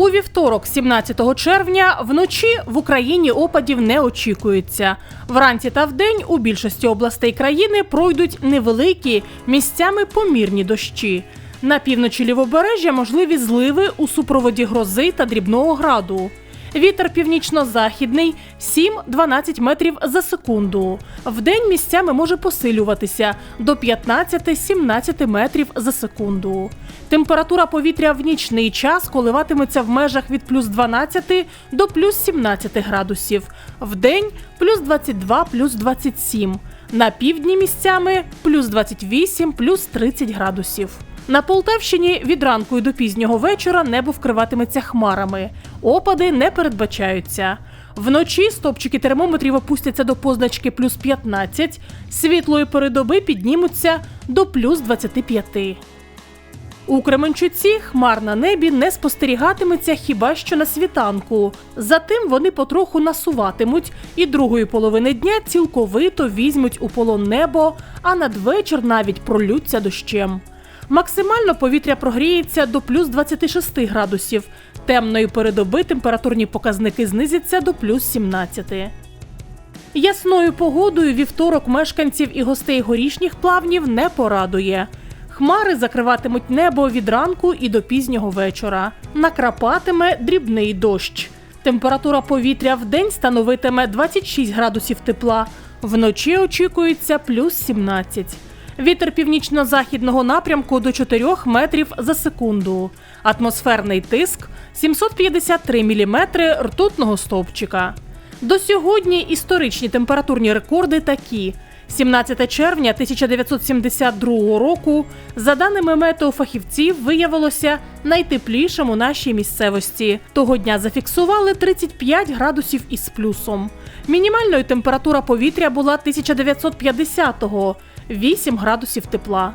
У вівторок, 17 червня, вночі в Україні опадів не очікується. Вранці та вдень у більшості областей країни пройдуть невеликі місцями помірні дощі. На півночі лівобережжя можливі зливи у супроводі грози та дрібного граду. Вітер північно-західний 7-12 метрів за секунду. Вдень місцями може посилюватися до 15-17 метрів за секунду. Температура повітря в нічний час коливатиметься в межах від плюс 12 до плюс 17 градусів. Вдень плюс 22, плюс 27. На півдні місцями плюс 28, плюс 30 градусів. На Полтавщині від ранку і до пізнього вечора небо вкриватиметься хмарами. Опади не передбачаються. Вночі стопчики термометрів опустяться до позначки плюс 15, світлої передоби піднімуться до плюс 25. У Кременчуці хмар на небі не спостерігатиметься хіба що на світанку. Затим вони потроху насуватимуть і другої половини дня цілковито візьмуть у полон небо, а надвечір навіть пролються дощем. Максимально повітря прогріється до плюс 26 градусів. Темної передоби температурні показники знизяться до плюс 17. Ясною погодою вівторок мешканців і гостей горішніх плавнів не порадує. Хмари закриватимуть небо від ранку і до пізнього вечора. Накрапатиме дрібний дощ. Температура повітря в день становитиме 26 градусів тепла. Вночі очікується плюс 17. Вітер північно-західного напрямку до 4 метрів за секунду. Атмосферний тиск 753 міліметри ртутного стовпчика. До сьогодні історичні температурні рекорди такі. 17 червня 1972 року, за даними метеофахівців, виявилося найтеплішим у нашій місцевості. Того дня зафіксували 35 градусів із плюсом. Мінімальною температура повітря була 1950-го 8 градусів тепла.